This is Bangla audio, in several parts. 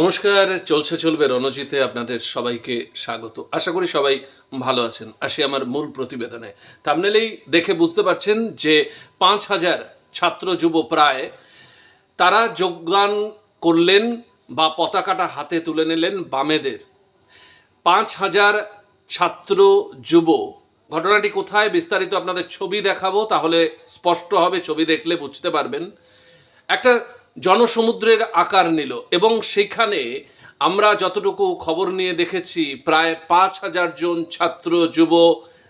নমস্কার, চলছে, চলবে রণজিতে আপনাদের সবাইকে স্বাগত। আশা করি সবাই ভালো আছেন। আসি আমার মূল প্রতিবেদনে। থামনেলেই দেখে বুঝতে পারছেন যে পাঁচ হাজার ছাত্র যুব প্রায় তারা যোগদান করলেন বা পতাকাটা হাতে তুলে নিলেন বামেদের। পাঁচ হাজার ছাত্র যুব, ঘটনাটি কোথায় বিস্তারিত আপনাদের ছবি দেখাবো, তাহলে স্পষ্ট হবে, ছবি দেখলে বুঝতে পারবেন। একটা জনসমুদ্রের আকার নিল এবং সেখানে আমরা যতটুকু খবর নিয়ে দেখেছি, প্রায় পাঁচ হাজার জন ছাত্র, যুব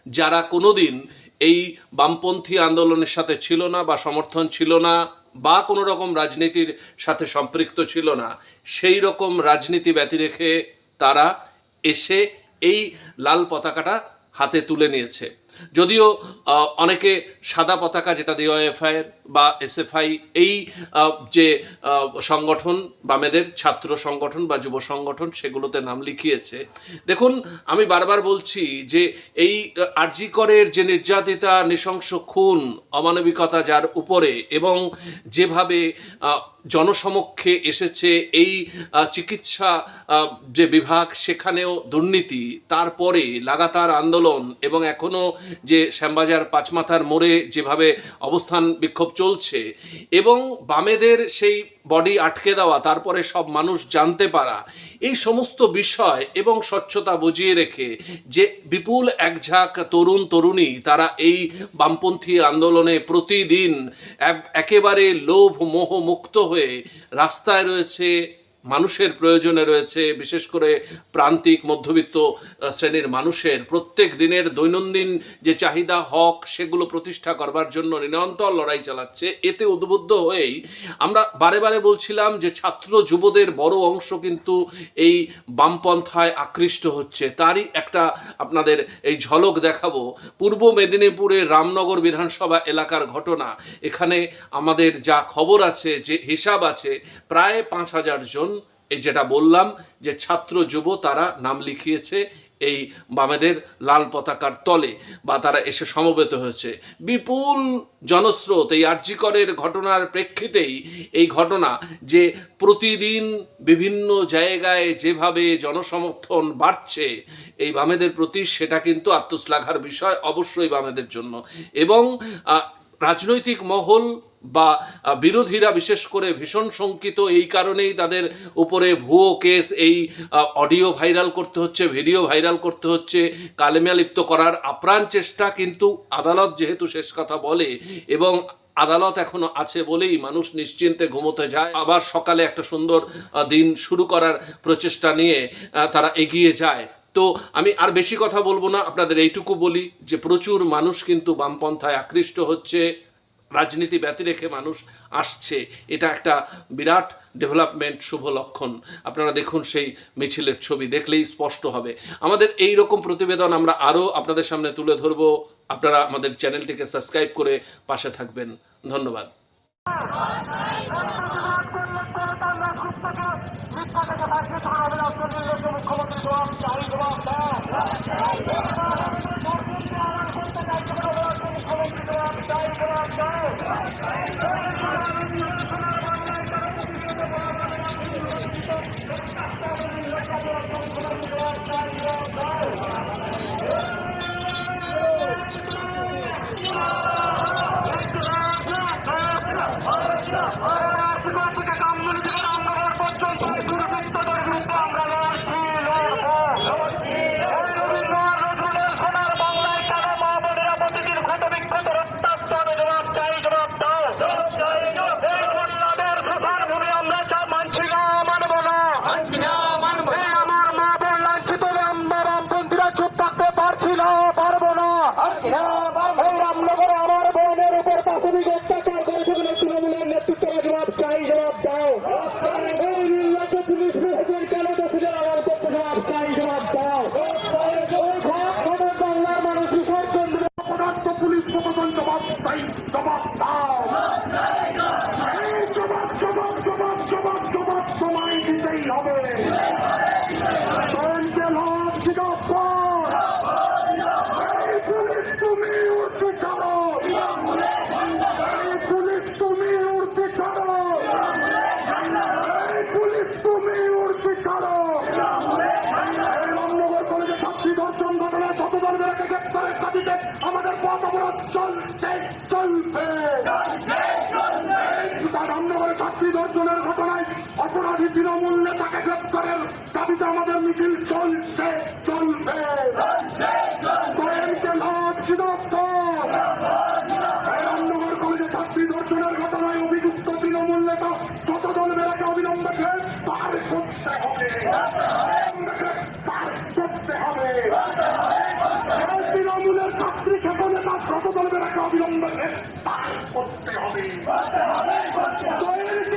যারা কোনোদিন এই বামপন্থী আন্দোলনের সাথে ছিল না বা সমর্থন ছিল না বা কোনো রকম রাজনীতির সাথে সম্পৃক্ত ছিল না, সেই রকম রাজনীতি ব্যতি রেখে তারা এসে এই লাল পতাকাটা হাতে তুলে নিয়েছে। যদিও অনেকে সাদা পতাকা যেটা ডিওএফআই বা এসএফআই এই যে সংগঠন, বামেদের ছাত্র সংগঠন বা যুব সংগঠন সেগুলোতে নাম লিখিয়েছে। দেখুন, আমি বারবার বলছি যে এই আরজিকরের যে নির্যাতিতা, নৃশংস খুন, অমানবিকতা যার উপরে এবং যেভাবে জনসমক্ষে এসেছে এই চিকিৎসা যে বিভাগ সেখানেও দুর্নীতি, তারপরে লাগাতার আন্দোলন এবং এখনও যে শ্যামবাজার পাঁচমাথার মোড়ে যেভাবে অবস্থান বিক্ষোভ চলছে এবং বামেদের সেই বডি আটকে দেওয়া, তারপরে সব মানুষ জানতে পারা, এই সমস্ত বিষয় এবং স্বচ্ছতা বুঝিয়ে রেখে যে বিপুল একঝাঁক তরুণ তরুণী তারা এই বামপন্থী আন্দোলনে প্রতিদিন এক- একেবারে লোভ মোহ মুক্ত হয়ে রাস্তায় রয়েছে মানুষের প্রয়োজনে রয়েছে, বিশেষ করে প্রান্তিক, মধ্যবিত্ত শ্রেণির মানুষের প্রত্যেক দিনের দৈনন্দিন যে চাহিদা, হক, সেগুলো প্রতিষ্ঠা করবার জন্য নিরন্তর লড়াই চালাচ্ছে। এতে উদ্বুদ্ধ হয়েই আমরা বারে বারে বলছিলাম যে ছাত্র যুবদের বড় অংশ কিন্তু এই বামপন্থায় আকৃষ্ট হচ্ছে। তারই একটা আপনাদের এই ঝলক দেখাবো। পূর্ব মেদিনীপুরে রামনগর বিধানসভা এলাকার ঘটনা। এখানে আমাদের যা খবর আছে, যে হিসাব আছে, প্রায় পাঁচ হাজার জন এই যেটা বললাম যে ছাত্র যুব তারা নাম লিখিয়েছে এই বামেদের লাল পতাকার তলে বা তারা এসে সমবেত হয়েছে। বিপুল জনস্রোত এই আর্যিকরের ঘটনার প্রেক্ষিতেই এই ঘটনা যে প্রতিদিন বিভিন্ন জায়গায় যেভাবে জনসমর্থন বাড়ছে এই বামেদের প্রতি সেটা কিন্তু আত্মশ্লাঘার বিষয় অবশ্যই বামেদের জন্য। এবং রাজনৈতিক মহল বা বিরোধীরা বিশেষ করে ভীষণ শঙ্কিত, এই কারণেই তাদের উপরে ভুয়ো কেস, এই অডিও ভাইরাল করতে হচ্ছে, ভিডিও ভাইরাল করতে হচ্ছে, কালেমিয়া লিপ্ত করার আপ্রাণ চেষ্টা কিন্তু আদালত যেহেতু শেষ কথা বলে এবং আদালত এখনও আছে বলেই মানুষ নিশ্চিন্তে ঘুমোতে যায়, আবার সকালে একটা সুন্দর দিন শুরু করার প্রচেষ্টা নিয়ে তারা এগিয়ে যায়। তো আমি আর বেশি কথা বলব না, আপনাদের এইটুকু বলি যে প্রচুর মানুষ কিন্তু বামপন্থায় আকৃষ্ট হচ্ছে রাজনীতি ব্যতি রেখে মানুষ আসছে, এটা একটা বিরাট ডেভেলপমেন্ট শুভ লক্ষণ। আপনারা দেখুন সেই মিছিলের ছবি, দেখলেই স্পষ্ট হবে। আমাদের এই রকম প্রতিবেদন আমরা আরও আপনাদের সামনে তুলে ধরব। আপনারা আমাদের চ্যানেলটিকে সাবস্ক্রাইব করে পাশে থাকবেন। ধন্যবাদ। Bye. গ্রেপ্তারের দাবিতে আমাদের পথ অবরোধ চলছে চলবে। রামনগরে ছাত্রী ধর্ষণের ঘটনায় অপরাধী তৃণমূল নেতাকে গ্রেপ্তারের দাবিতে আমাদের মিছিল চলছে চলবে। গোয়েনকে লাভ অবিলম্বে গ্রেপ্তার করতে হবে।